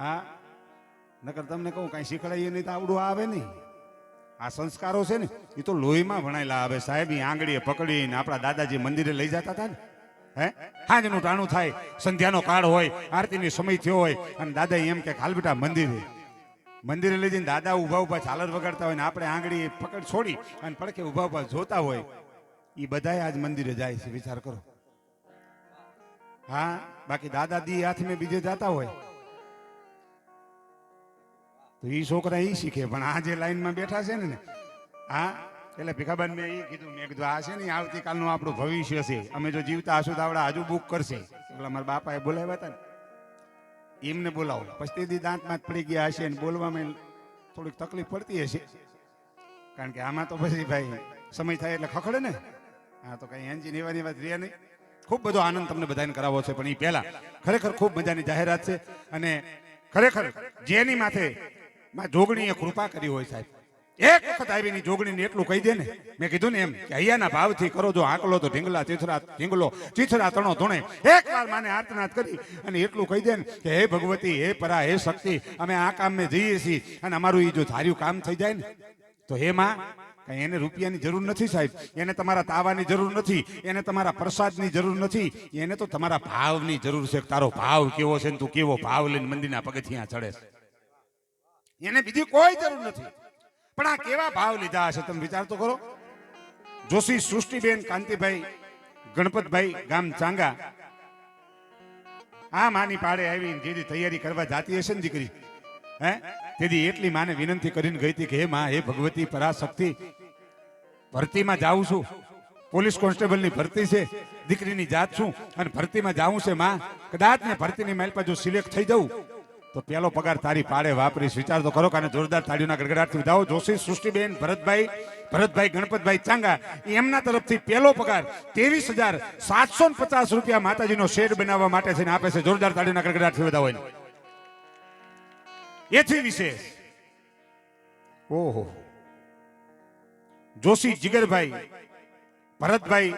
હા? નકર તમને કહું, કાંઈ શીખડાઈએ નહીં તો આવડું આવે નહીં. આ સંસ્કારો છે ને એ તો લોહીમાં ભણાયેલા આવે સાહેબ આંગળીએ પકડીને આપણા દાદાજી મંદિરે લઈ જતા હતા ને. હે? હાજનું ટાણું થાય, સંધ્યાનો કાળ હોય, આરતીની સમય થયો હોય, અને દાદા એમ કે હાલ બેટા મંદિરે મંદિરે લઈ જઈને દાદા ઊભા ઊભા ચાલર વગાડતા હોય ને આપણે આંગળી પકડ છોડી અને પડખે ઊભા ઊભા જોતા હોય એ બધાય આજ મંદિરે જાય છે, વિચાર કરો. હા? બાકી દાદા દી હાથ મેં બીજે જાતા હોય. તો એ છોકરા એ શીખે. પણ આ જે લાઈનમાં બેઠા છે ને હા એટલે ભીખાબાન મેં એ કીધું, મેં કીધું, આ છે ને આવતીકાલનું આપણું ભવિષ્ય છે. અમે જો જીવતા હશું તો આપણે હજુ બુક કરશે. એટલે મારા બાપાએ બોલાવ્યા હતા ને. એમને બોલાવો. પછી તે દાંતમાં પડી ગયા હશે ને, બોલવામાં થોડીક તકલીફ પડતી હશે. કારણ કે આમાં તો પછી ભાઈ સમય થાય એટલે ખખડે ને. હા તો કઈ એન્જિન એવાની વાત રહે નહીં. ખૂબ બધો આનંદ તમને બધાને કરાવો છે, પણ એ પહેલા. ખરેખર ખૂબ મજાની જાહેરાત છે. અને ખરેખર જેની માથે માં જોગણીએ કૃપા કરી હોય સાહેબ. એક વખત આવીને જોગણીને એટલું કહી દે ને. મેં કીધું ને એમ કે અહીંયાના ભાવથી કરો જો આંકલો તો ઢીંગલા ચીથરા, ઢીંગલો ચીથરા તણો ધોણે. એક વાર માને આર્તનાદ કરી અને એટલું કહી દે ને કે હે ભગવતી, હે પરા, હે શક્તિ, અમે આ કામ જઈએ છીએ અને અમારું એ જો ધાર્યું કામ થઈ જાય ને, તો હે માં, કઈ એને રૂપિયાની જરૂર નથી સાહેબ. એને તમારા તાવાની જરૂર નથી, એને તમારા પ્રસાદની જરૂર નથી, એને તો તમારા ભાવની જરૂર છે તારો ભાવ કેવો છે ને તું કેવો ભાવ લઈને મંદિરના પગથિયા ચડે છે? એને બીજી કોઈ જરૂર નથી. પણ આ કેવા ભાવ લીધા હશે તમે વિચાર તો કરો. જોશી સૃષ્ટિબેન કાંતિભાઈ, ગણપતભાઈ ગામ ચાંગા. આ માની પાડે આવીને જેથી તૈયારી કરવા જાતી હશે ને દીકરી? હે? તેથી એટલી માને વિનંતી કરીને ગઈ હતી કે હે માં, હે ભગવતી, પરાશક્તિ, ભરતીમાં જાઉં છું. પોલીસ કોન્સ્ટેબલની ભરતી છે, દીકરીની જાત છું. અને ભરતીમાં જાઉં છે માં, કદાચ ને ભરતીની માઇલ પર જો સિલેક્ટ થઈ જાઉં તો પેલો પગાર તારી પાડે, વાપરીશ. વિચાર તો કરો કાને જોરદાર તાળીઓના ગડગડાટથી વિધાઓ જોશી, સૃષ્ટિબેન, ભરતભાઈ ભરતભાઈ, ગણપતભાઈ, ચાંગા, એમના તરફથી પહેલો પગાર ત્રેવીસ હજાર સાતસો પચાસ રૂપિયા માતાજીનો શેડ બનાવવા માટે છે આપે છે. જોરદાર તાળીઓના ગડગડાટથી વધાવો એથી વિશેષ. ઓહો. જોશી, જીગરભાઈ, ભરતભાઈ,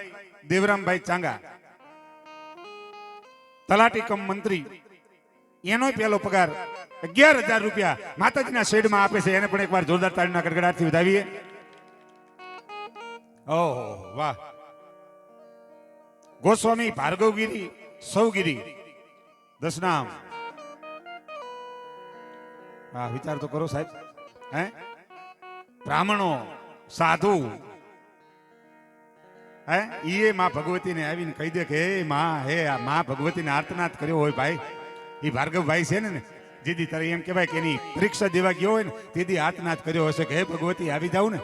દેવરામભાઈ, ચાંગા. તલાટી કમ મંત્રી. એનો પહેલો પગાર અગિયાર હજાર રૂપિયા માતાજીના શેડમાં આપે છે. એને પણ એકવાર જોરદાર તાળીના કડકડાટથી વધાવીએ. ઓહો, વાહ. ગોસ્વામી ભાર્ગવગીરી સૌગીરી. દસનામ હા વિચાર તો કરો સાહેબ. હે? બ્રાહ્મણો, સાધુ. હે? ઈએ માં ભગવતીને આવીને કહી દે કે હે માં, હે, આ માં ભગવતીને આર્તનાદ કર્યો હોય ભાઈ. એ ભાર્ગવભાઈ છે ને દીદી તારે એમ કહેવાય કે એની પરીક્ષા દેવા ગયો હોય ને, તેથી હાથનાથ કર્યો હશે કે, હે ભગવતી, આવી જાવ ને.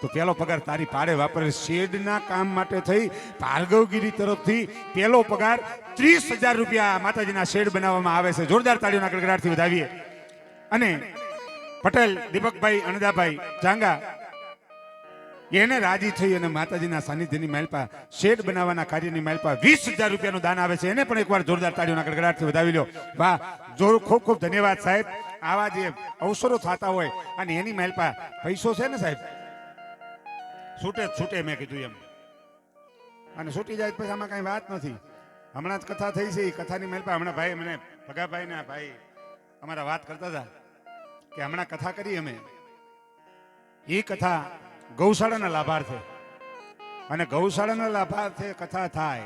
તો પેલો પગાર તારી પાડે વાપરે શેડના કામ માટે થઈ, ભાર્ગવગીરી તરફથી પેલો પગાર ત્રીસ હજાર રૂપિયા માતાજીના શેડ બનાવવામાં આવે છે. જોરદાર તાળીઓના ગડગડાટથી વધાવીએ. અને પટેલ, દીપકભાઈ, અણદાભાઈ ચાંગા એને રાજી થઈ અને માતાજીના સાનિધ્યની માલપા શેડ બનાવવાના કાર્યની માલપા વીસ હજાર રૂપિયાનું દાન આવે છે. એને પણ એકવાર જોરદાર તાળીઓના ગડગડાટથી વધાવી લો વાહ, જોર, ખૂબ ખૂબ ધન્યવાદ સાહેબ. આવા જે અવસરો થતા હોય અને એની માલપા પૈસો છે ને સાહેબ? છૂટે છૂટે મેં કીધું એમ. અને છૂટી જાય પછી આમાં કાંઈ વાત નથી. હમણાં જ કથા થઈ છે. એ કથાની માલપા હમણાં ભાઈ મને ભગાભાઈ ના ભાઈ અમારા વાત કરતા હતા કે હમણાં કથા કરી અમે. એ કથા ગૌશાળાના લાભાર્થે. અને ગૌશાળાના લાભાર્થે કથા થાય.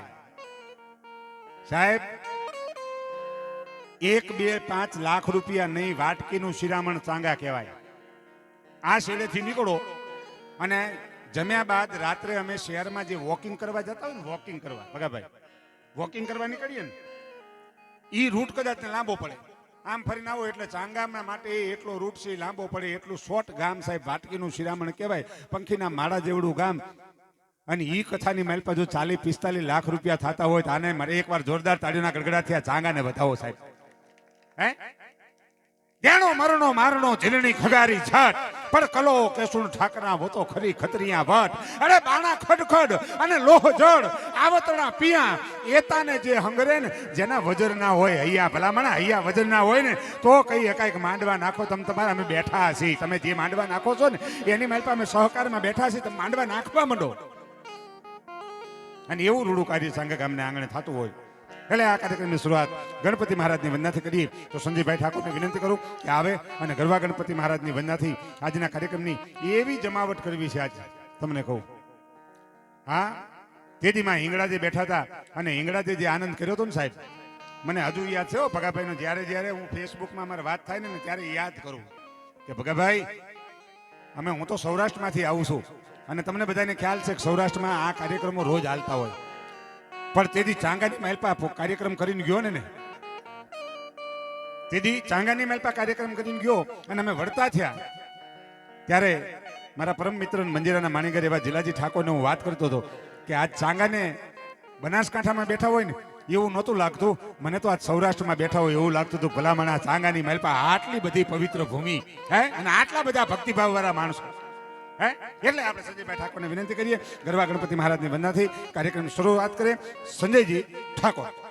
સાહેબ, એક, બે, પાંચ લાખ રૂપિયા નહીં, વાટકીનું શિરામણ ચાંગા કહેવાય. આ શેડેથી નીકળો અને જમ્યા બાદ રાત્રે અમે શહેરમાં જે વોકિંગ કરવા જતા હોય ને વોકિંગ કરવા, ભગાભાઈ વોકિંગ કરવા નીકળીએ ને એ રૂટ કદાચ લાંબો પડે. આમ ફરીને આવો એટલે ચાંગામણા માટે એટલો રૂટ છે લાંબો પડે, એટલું શોર્ટ ગામ સાહેબ, વાટકીનું શિરામણ કહેવાય, પંખીના માળા જેવડું ગામ. અને એ કથાની માઇલ પર જો ચાલીસ, પિસ્તાલીસ લાખ રૂપિયા થતા હોય તો આને મારે એકવાર જોરદાર તાળીના ગડગડાથી આ ચાંગાને બતાવો સાહેબ. હે? દેણો મરણો, મારણો, ઝીલણી, ખગારી, છાટ. પણ કલો કેસુણ ઠાકરા હોતો ખરી ખતરિયા ભટ અરે બાણા ખડખડ અને લોહ જળ આવતણા પિયા, એતાને જે હંગરે ને, જેના વજર ના હોય, હૈયા ભલામણા, હૈયા વજર ના હોય ને, તો કઈ એકાએક માંડવા નાખો, તમે તમારા અમે બેઠા છીએ. તમે જે માંડવા નાખો છો ને, એની માલપા અમે સહકારમાં બેઠા છીએ તમે માંડવા નાખવા માંડો. અને એવું રૂડું કાર્ય સંઘ ગામને આંગણે થતું હોય. એટલે આ કાર્યક્રમની શરૂઆત ગણપતિ મહારાજની વંદનાથી કરીએ. તો સંજયભાઈ ઠાકોરને વિનંતી કરું કે આવે અને ગરવા ગણપતિ મહારાજની વંદનાથી આજના કાર્યક્રમની એવી જમાવટ કરવી છે આજ. તમને કહું. હા? તેદીમાં હિંગળાજી બેઠા હતા અને હિંગળાજી જે આનંદ કર્યો હતો ને સાહેબ, મને હજુ યાદ છે ભગાભાઈનો જ્યારે જ્યારે હું ફેસબુકમાં મારે વાત થાય ને ત્યારે યાદ કરું કે ભગાભાઈ, અમે હું તો સૌરાષ્ટ્રમાંથી આવું છું. અને તમને બધાને ખ્યાલ છે કે સૌરાષ્ટ્રમાં આ કાર્યક્રમો રોજ હાલતા હોય. પણ તેથી ચાંગાની માલપા કાર્યક્રમ કરીને ગયો ને તેથી ચાંગાની માલપા કાર્યક્રમ કરીને ગયો અને અમે વળતા થયા. ત્યારે મારા પરમ મિત્ર મંજીરાના માણીગર એવા જિલ્લાજી ઠાકોરને હું વાત કરતો હતો કે આજ ચાંગાને બનાસકાંઠામાં બેઠા હોય ને, એવું નહોતું લાગતું. મને તો આજ સૌરાષ્ટ્રમાં બેઠા હોય એવું લાગતું હતું. ભલામણ આ ચાંગાની માલપા આટલી બધી પવિત્ર ભૂમિ, હે? અને આટલા બધા ભક્તિભાવ વાળા માણસો. હે? એટલે આપણે સંજયભાઈ ઠાકોરને વિનંતી કરીએ ગરબા ગણપતિ મહારાજની વંદનાથી કાર્યક્રમ શરૂઆત કરીએ. સંજયજી ઠાકોર.